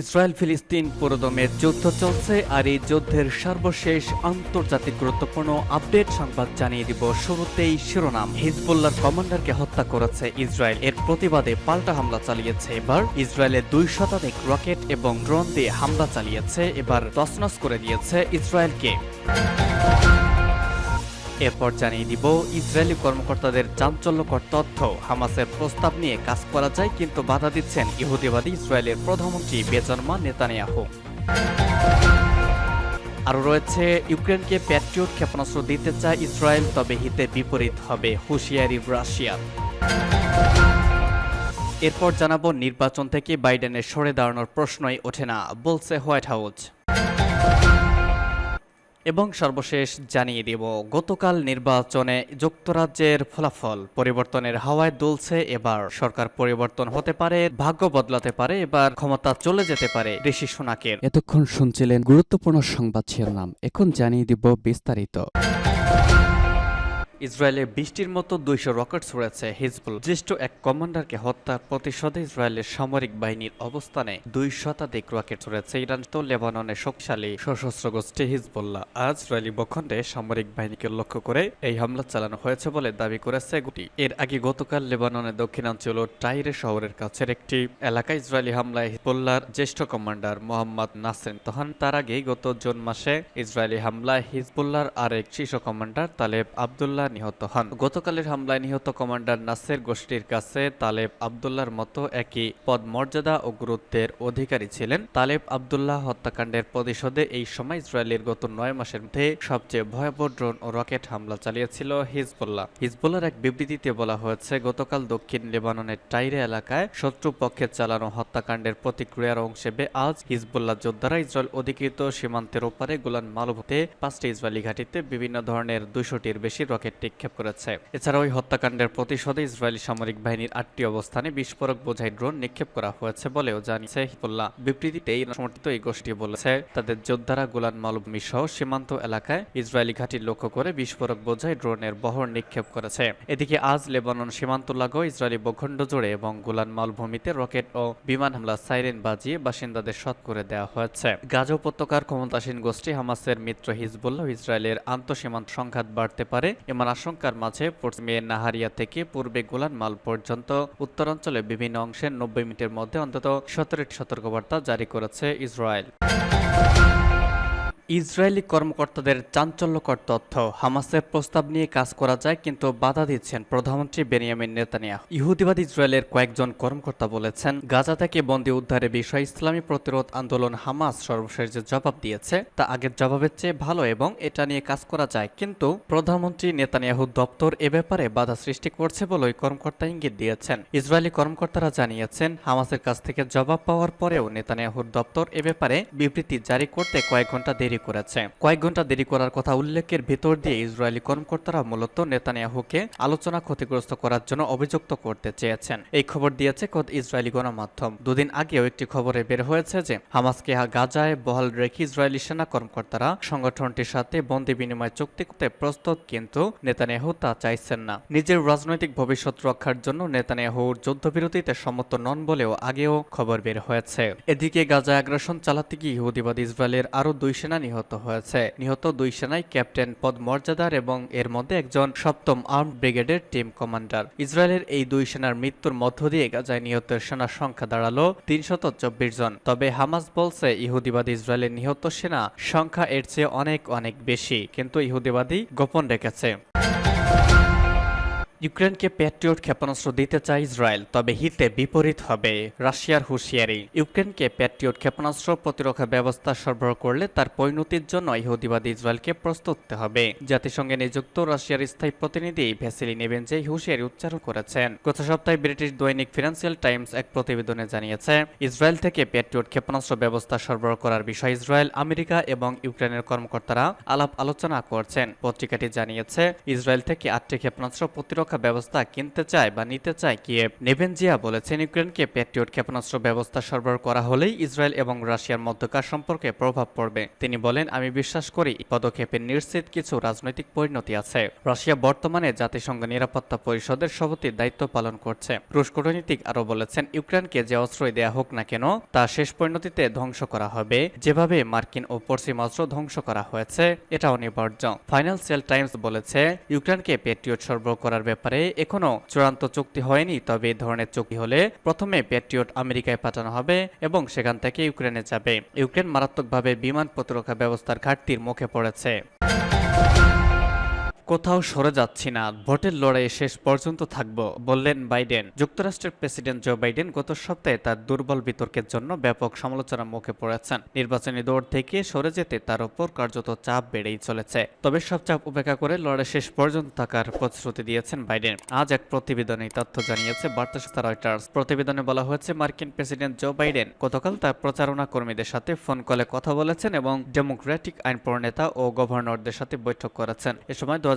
Israel ফিলিস্তিন পুরোদমের যুদ্ধ চলছে আর এই যুদ্ধের সর্বশেষ আন্তর্জাতিক গুরুত্বপূর্ণ আপডেট সংবাদ জানিয়ে দিব শুরুতেই শিরোনাম। হিজবুল্লার কমান্ডারকে হত্যা করেছে ইসরায়েল। এর প্রতিবাদে পাল্টা হামলা চালিয়েছে এবার। ইসরায়েলের দুই শতাধিক রকেট এবং ড্রোন দিয়ে হামলা চালিয়েছে। এবার তছনছ করে দিয়েছে ইসরায়েলকে। এরপর জানিয়ে দিব, ইসরায়েলি কর্মকর্তাদের চাঞ্চল্যকর তথ্য। হামাসের প্রস্তাব নিয়ে কাজ করা যায়, কিন্তু বাধা দিচ্ছেন ইহুদিবাদী ইসরায়েলের প্রধানমন্ত্রী বেজন্মা নেতানিয়াহু। আরও রয়েছে, ইউক্রেনকে প্যাট্রিয়ট ক্ষেপণাস্ত্র দিতে চায় ইসরায়েল, তবে হিতে বিপরীত হবে হুঁশিয়ারি রাশিয়ার এরপর জানাব, নির্বাচন থেকে বাইডেনের সরে দাঁড়ানোর প্রশ্নই ওঠে না, বলছে হোয়াইট হাউস। এবং সর্বশেষ জানিয়ে দেব, গতকাল নির্বাচনে যুক্তরাজ্যের ফলাফল পরিবর্তনের হাওয়ায় দুলছে এবার। সরকার পরিবর্তন হতে পারে, ভাগ্য বদলাতে পারে, এবার ক্ষমতা চলে যেতে পারে ঋষি সোনাকের। এতক্ষণ শুনছিলেন গুরুত্বপূর্ণ সংবাদ শিরোনাম, এখন জানিয়ে দিব বিস্তারিত। ইসরায়েলে বৃষ্টির মতো দুইশো রকেট ছুড়েছে হিজবুল। জ্যেষ্ঠ এক কমান্ডারকে হত্যার প্রতিশোধে ইসরায়েলের সামরিক বাহিনীর অবস্থানে দুই শতাধিক রকেট ছুড়েছে ইরান তো লেবাননের শক্তিশালী। সশস্ত্র গোষ্ঠী হিজবুল্লাহ আজ ইসরায়েলি ভূখণ্ডে সামরিক বাহিনীকে লক্ষ্য করে এই হামলা চালানো হয়েছে বলে দাবি করেছে গুটি। এর আগে গতকাল লেবাননের দক্ষিণাঞ্চল টাইরে শহরের কাছের একটি এলাকায় ইসরায়েলি হামলায় হিজবুল্লাহর জ্যেষ্ঠ কমান্ডার মোহাম্মদ নাসেন তখন তার আগেই গত জুন মাসে ইসরায়েলি হামলায় হিজবুল্লাহর আরেক শীর্ষ কমান্ডার তালেব আবদুল্লাহ নিহত হন। গতকালের হামলায় নিহত কমান্ডার নাসের গোষ্ঠীর কাছে তালেব আবদুল্লাহর মতো একই পদ মর্যাদা ও গুরুত্বের অধিকারী ছিলেন। তালেব আবদুল্লাহ হত্যাকাণ্ডের প্রতিশোধে এই সময় ইসরায়েলের গত নয় মাসের মধ্যে সবচেয়ে ভয়াবহ ড্রোন ও রকেট হামলা চালিয়েছিল হিজবুল্লাহ। হিজবুল্লাহর এক বিবৃতিতে বলা হয়েছে, গতকাল দক্ষিণ লেবাননের টাইরে এলাকায় শত্রু পক্ষের চালানো হত্যাকাণ্ডের প্রতিক্রিয়ার অংশ হিসেবে আজ হিজবুল্লাহ যোদ্ধারা ইসরায়েল অধিকৃত সীমান্তের ওপারে গোলান মালভূতে পাঁচটি ইসরায়েলি ঘাঁটিতে বিভিন্ন ধরনের দুশোটির বেশি রকেট নিক্ষেপ করেছে। এছাড়া ওই হত্যাকাণ্ডের প্রতিশোধে ইসরায়েলি সামরিক বাহিনীর আটটি অবস্থানে বিস্ফোরক বোঝাই ড্রোন নিক্ষেপ করা হয়েছে বলেও জানিয়েছে হিজবুল্লাহ। বিবৃতিতে এই সমর্থিত এই গোষ্ঠী বলেছে, তাদের যোদ্ধারা গোলান মালভূমি সহ সীমান্ত এলাকায় ইসরায়েলি ঘাঁটি লক্ষ্য করে বিস্ফোরক বোঝাই ড্রোনের বহর নিক্ষেপ করেছে। এদিকে আজ লেবানন সীমান্ত লাগো ইসরায়েলি ভূখণ্ড জুড়ে এবং গোলান মালভূমিতে রকেট ও বিমান হামলা সাইরেন বাজিয়ে বাসিন্দাদের সৎ করে দেওয়া হয়েছে। গাজা উপত্যকার ক্ষমতাসীন গোষ্ঠী হামাসের মিত্র হিজবুল্লাহ ইসরায়েলের আন্তঃসীমান্ত সংঘাত বাড়তে পারে এমন আশঙ্কার মাঝে পশ্চিমে নাহারিয়া থেকে পূর্বে গোলান মাল পর্যন্ত উত্তরাঞ্চলে বিভিন্ন অংশের নব্বই মিনিটের মধ্যে অন্তত সতেরোটি সতর্কবার্তা জারি করেছে ইসরায়েল। ইসরায়েলি কর্মকর্তাদের চাঞ্চল্যকর তথ্য হামাসের প্রস্তাব নিয়ে কাজ করা যায় কিন্তু বাধা দিচ্ছেন প্রধানমন্ত্রী বেনিয়ামিন নেতানিয়াহ। ইহুদিবাদ ইসরায়েলের কয়েকজন কর্মকর্তা বলেছেন, গাজা থেকে বন্দী উদ্ধারের বিষয়ে ইসলামী প্রতিরোধ আন্দোলন হামাস সর্বশেষ যে জবাব দিয়েছে, তা আগের জবাবের চেয়ে ভালো এবং এটা নিয়ে কাজ করা যায়। কিন্তু প্রধানমন্ত্রী নেতানিয়াহু দপ্তর এ ব্যাপারে বাধা সৃষ্টি করছে বলেই কর্মকর্তা ইঙ্গিত দিয়েছেন। ইসরায়েলি কর্মকর্তারা জানিয়েছেন, হামাসের কাছ থেকে জবাব পাওয়ার পরেও নেতানিয়াহুর দপ্তর এ ব্যাপারে বিবৃতি জারি করতে কয়েক ঘণ্টা দেরি করেছে। কয়েক ঘণ্টা দেরি করার কথা উল্লেখের ভিতর দিয়ে ইসরায়েলি কর্মকর্তারা মূলত নেতানিয়াহুকে আলোচনা ক্ষতিগ্রস্ত করার জন্য অভিযুক্ত করতে চেয়েছেন। এই খবর দিয়েছে খোদ ইসরায়েলি গণমাধ্যম। দুদিন আগেও একটি খবরে বের হয়েছে যে, হামাসকে গাজায় বহাল রেখে ইসরায়েলি সেনা কর্মকর্তারা সংগঠনটির সাথে বন্দি বিনিময় চুক্তি করতে প্রস্তুত, কিন্তু নেতানিয়াহু তা চাইছেন না। নিজের রাজনৈতিক ভবিষ্যৎ রক্ষার জন্য নেতানিয়াহুর যুদ্ধবিরতিতে সম্মত নন বলেও আগেও খবর বের হয়েছে। এদিকে গাজা আগ্রাসন চালাতে গিয়ে ইহুদিবাদ ইসরায়েলের আরও দুই সেনা নিহত হয়েছে। নিহত দুই সেনাই ক্যাপ্টেন পদ মর্যাদার এবং এর মধ্যে একজন সপ্তম আর্ম ব্রিগেডের টিম কমান্ডার। ইসরায়েলের এই দুই সেনার মৃত্যুর মধ্য দিয়ে গাজায় নিহতের সেনার সংখ্যা দাঁড়াল তিনশত চব্বিশ জন। তবে হামাস বলছে, ইহুদিবাদী ইসরায়েলের নিহত সেনা সংখ্যা এর চেয়ে অনেক অনেক বেশি, কিন্তু ইহুদিবাদী গোপন রেখেছে। ইউক্রেনকে প্যাট্রিয়ট ক্ষেপণাস্ত্র দিতে চায় ইসরায়েল, তবে হিতে বিপরীত হবে রাশিয়ার হুঁশিয়ারি। ইউক্রেনকে প্যাট্রিয়ট ক্ষেপণাস্ত্র প্রতিরক্ষা ব্যবস্থা সরবরাহ করলে তার পরিণতির জন্য ইহুদিবাদী ইসরায়েলকে প্রস্তুত হবে। জাতিসংঘে নিযুক্ত রাশিয়ার স্থায়ী প্রতিনিধি ভ্যাসিলি নেবেন যে হুঁশিয়ারি উচ্চারণ করেছেন। গত সপ্তাহে ব্রিটিশ দৈনিক ফিনান্সিয়াল টাইমস এক প্রতিবেদনে জানিয়েছে, ইসরায়েল থেকে প্যাট্রিয়ট ক্ষেপণাস্ত্র ব্যবস্থা সরবরাহ করার বিষয়ে ইসরায়েল, আমেরিকা এবং ইউক্রেনের কর্মকর্তারা আলাপ আলোচনা করছেন। পত্রিকাটি জানিয়েছে, ইসরায়েল থেকে আটটি ক্ষেপণাস্ত্র প্রতিরক্ষা প্রতিরক্ষা ব্যবস্থা কিনতে চায় বা নিতে চায় কিয়েভ নেভেনজিয়া বলেছেন, ইউক্রেনকে প্যাট্রিয়ট ক্ষেপণাস্ত্র ব্যবস্থা সরবরাহ করা হলেই ইসরায়েল এবং রাশিয়ার মধ্যকার সম্পর্কে প্রভাব পড়বে। তিনি বলেন, আমি বিশ্বাস করি পদক্ষেপের নিশ্চিত কিছু রাজনৈতিক পরিণতি আছে। রাশিয়া বর্তমানে জাতিসংঘ নিরাপত্তা পরিষদের সভাপতির দায়িত্ব পালন করছে। রুশ কূটনীতিক আরও বলেছেন, ইউক্রেনকে যে অস্ত্রই দেয়া হোক না কেন, তা শেষ পরিণতিতে ধ্বংস করা হবে। যেভাবে মার্কিন ও পশ্চিম অস্ত্র ধ্বংস করা হয়েছে এটা অনিবার্য ফাইন্যান্সিয়াল টাইমস বলেছে, ইউক্রেনকে পেট্রিয়ট সরবরাহ করার এখনও চূড়ান্ত চুক্তি হয়নি, তবে এ ধরনের চুক্তি হলে প্রথমে প্যাট্রিয়ট আমেরিকায় পাঠানো হবে এবং সেখান থেকে ইউক্রেনে যাবে। ইউক্রেন মারাত্মকভাবে বিমান প্রতিরক্ষা ব্যবস্থার ঘাটতির মুখে পড়েছে। কোথাও সরে যাচ্ছি না, ভোটের লড়াইয়ে শেষ পর্যন্ত থাকব, বললেন বাইডেন। যুক্তরাষ্ট্রের প্রেসিডেন্ট জো বাইডেন গত সপ্তাহে তার দুর্বল বিতর্কের জন্য ব্যাপক সমালোচনার মুখে পড়েছেন। নির্বাচনী দৌড় থেকে সরে যেতে তার উপর কার্যত চাপ বেড়েই চলেছে। তবে সব চাপ উপেক্ষা করে লড়াই শেষ পর্যন্ত থাকার প্রতিশ্রুতি দিয়েছেন বাইডেন। আজ এক প্রতিবেদনে তথ্য জানিয়েছে বার্তা সংস্থা রয়টার্স। প্রতিবেদনে বলা হয়েছে, মার্কিন প্রেসিডেন্ট জো বাইডেন গতকাল তার প্রচারণা কর্মীদের সাথে ফোন কলে কথা বলেছেন এবং ডেমোক্রেটিক আইন প্রণেতা ও গভর্নরদের সাথে বৈঠক করেছেন। এ সময় দু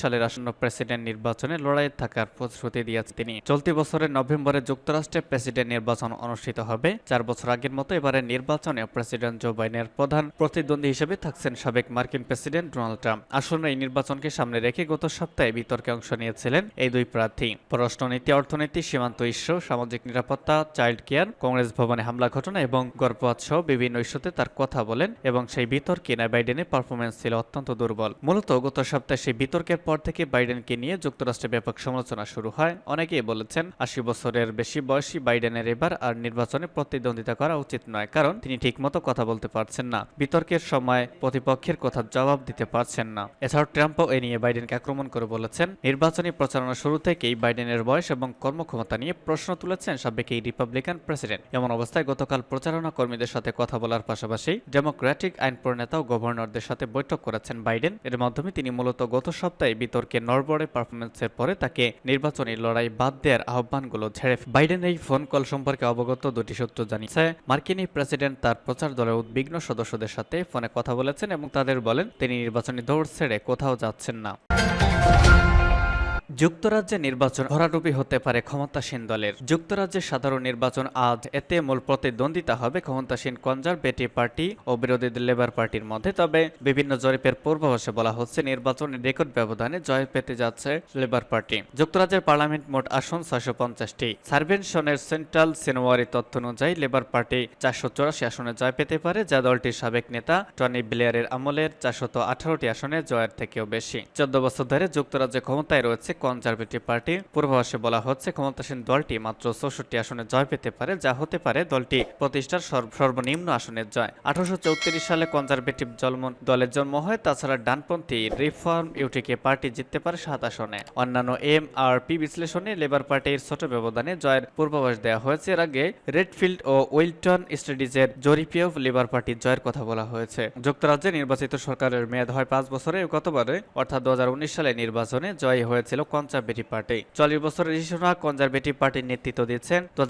সালের আসন্ন প্রেসিডেন্ট নির্বাচনে লড়াইয়ে থাকার প্রতিশ্রুতি দিয়েছেন তিনি। চলতি বছরের নভেম্বরে যুক্তরাষ্ট্রে প্রেসিডেন্ট নির্বাচন অনুষ্ঠিত হবে। চার বছর আগের মতো এবারের নির্বাচনে প্রেসিডেন্ট জো বাইডেনের প্রধান প্রতিদ্বন্দ্বী হিসেবে থাকছেন সাবেক মার্কিন প্রেসিডেন্ট ডোনাল্ড ট্রাম্প। আসন্ন এই নির্বাচনকে সামনে রেখে গত সপ্তাহে বিতর্কে অংশ নিয়েছিলেন এই দুই প্রার্থী। পররাষ্ট্রনীতি, অর্থনীতি, সীমান্ত ইস্যু, সামাজিক নিরাপত্তা, চাইল্ড কেয়ার, কংগ্রেস ভবনে হামলা ঘটনা এবং গর্ভপাত সহ বিভিন্ন ইস্যুতে তার কথা বলেন এবং সেই বিতর্কে না বাইডেনের পারফরমেন্স ছিল অত্যন্ত দুর্বল। মূলত গত সপ্তাহে সেই বিতর্কের পর থেকে বাইডেনকে নিয়ে যুক্তরাষ্ট্রে ব্যাপক সমালোচনা শুরু হয়। অনেকেই বলেছেন, আশি বছরের বেশি বয়সী বাইডেনের এবার আর নির্বাচনে প্রতিদ্বন্দ্বিতা করা উচিত নয়, কারণ তিনি ঠিকমতো কথা বলতে পারছেন না। বিতর্কের সময় প্রতিপক্ষের কথা জবাব দিতে পারছেন না। এছাড়াও ট্রাম্পও এ নিয়ে বাইডেনকে আক্রমণ করে বলেছেন, নির্বাচনী প্রচারণা শুরু থেকেই বাইডেনের বয়স এবং কর্মক্ষমতা নিয়ে প্রশ্ন তুলেছেন সাবেক এই রিপাবলিকান প্রেসিডেন্ট। এমন অবস্থায় গতকাল প্রচারণা কর্মীদের সাথে কথা বলার পাশাপাশি ডেমোক্রেটিক আইন প্রণেতা ও গভর্নরদের সাথে বৈঠক করেছেন বাইডেন। এর মাধ্যমে তিনি মূলত গত সপ্তাহে বিতর্কে নরবরে পারফরমেন্সের পরে তাকে নির্বাচনী লড়াই বাদ দেওয়ার আহ্বানগুলো ঝেড়ে। বাইডেন এই ফোন কল সম্পর্কে অবগত দুটি সূত্র জানিয়েছে মার্কিন প্রেসিডেন্ট তার প্রচার দলের উদ্বিগ্ন সদস্যদের সাথে ফোনে কথা বলেছেন এবং তাদের বলেন, তিনি নির্বাচনী দৌড় ছেড়ে কোথাও যাচ্ছেন না যুক্তরাজ্যে নির্বাচন ভরাডুবি হতে পারে ক্ষমতাসীন দলের। যুক্তরাজ্যের সাধারণ নির্বাচন আজ এতে মূল প্রতিদ্বন্দ্বিতা হবে ক্ষমতাসীন কনজারভেটিভ পার্টি ও বিরোধী লেবার পার্টির মধ্যে। তবে বিভিন্ন জরিপের পূর্বাভাসে বলা হচ্ছে, নির্বাচনে রেকর্ড ব্যবধানে জয় পেতে যাচ্ছে লেবার পার্টি। যুক্তরাজ্যের পার্লামেন্ট মোট আসন ছয়শো পঞ্চাশটি। সার্ভেনশনের সেন্ট্রাল সিনোয়ারি তথ্য অনুযায়ী লেবার পার্টি চারশো চৌরাশি আসনে জয় পেতে পারে, যা দলটির সাবেক নেতা টনি ব্লেয়ারের আমলের চারশত আঠারোটি আসনে জয়ের থেকেও বেশি। চোদ্দ বছর ধরে যুক্তরাজ্যে ক্ষমতায় রয়েছে কনজারভেটিভ পার্টি পূর্বাভাসে বলা হচ্ছে ক্ষমতাসীন দলটি মাত্র চৌষট্টি আসনে জয় পেতে পারে, যা হতে পারে দলটি প্রতিষ্ঠার সর্বনিম্ন আসনের জয়। আঠারোশো সালে কনজারভেটিভ জন্ম দলের জন্ম হয়, তাছাড়া ডানপন্থী রিফর্ম ইউটিকে পার্টি জিততে পারে সাত আসনে। অন্যান্য এম আর পি বিশ্লেষণে লেবার পার্টির ছোট ব্যবধানে জয়ের পূর্বাভাস দেওয়া হয়েছে। এর আগে রেডফিল্ড ও উইলটন স্টাডিজের জরিপেও লেবার পার্টির জয়ের কথা বলা হয়েছে। যুক্তরাজ্যে নির্বাচিত সরকারের মেয়াদ হয় পাঁচ বছরে, গতবারে, অর্থাৎ দু হাজার উনিশ সালে নির্বাচনে জয়ী হয়েছিল কনজারভেটিভ পার্টি। চল্লিশ বছরের ঋষিনা কনজারভেটিভ পার্টির নেতৃত্ব দিচ্ছেন। দু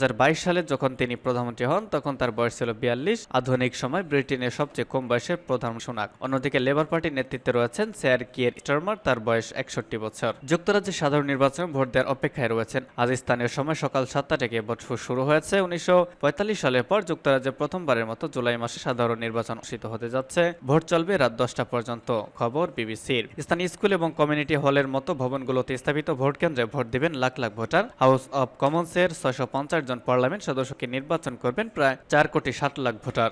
সালে যখন তিনি প্রধানমন্ত্রী হন, তখন তার বয়স ছিল বিয়াল্লিশ। আধুনিক সময় ব্রিটেনের সবচেয়ে কম বয়সের প্রধান সোনাক অন্যদিকে লেবার পার্টির নেতৃত্বে রয়েছেন স্যার কিয়ের স্টারমার, তার বয়স একষট্টি বছর। যুক্তরাজ্যের সাধারণ নির্বাচনে ভোট দেওয়ার অপেক্ষায় রয়েছেন। আজ স্থানীয় সময় সকাল সাতটা থেকে ভোট শুরু হয়েছে। উনিশশো পঁয়তাল্লিশ সালের পর যুক্তরাজ্যে প্রথমবারের মতো জুলাই মাসে সাধারণ নির্বাচন অনুষ্ঠিত হতে যাচ্ছে। ভোট চলবে রাত দশটা পর্যন্ত। খবর বিবিসির। স্থানীয় স্কুল এবং কমিউনিটি হলের মতো ভবনগুলোতে স্থাপিত ভোট কেন্দ্রে ভোট দিবেন lakh lakh voter. House of কমন্সের ছয়শো জন পার্লামেন্ট সদস্যকে নির্বাচন করবেন প্রায় চার কোটি ষাট লাখ ভোটার।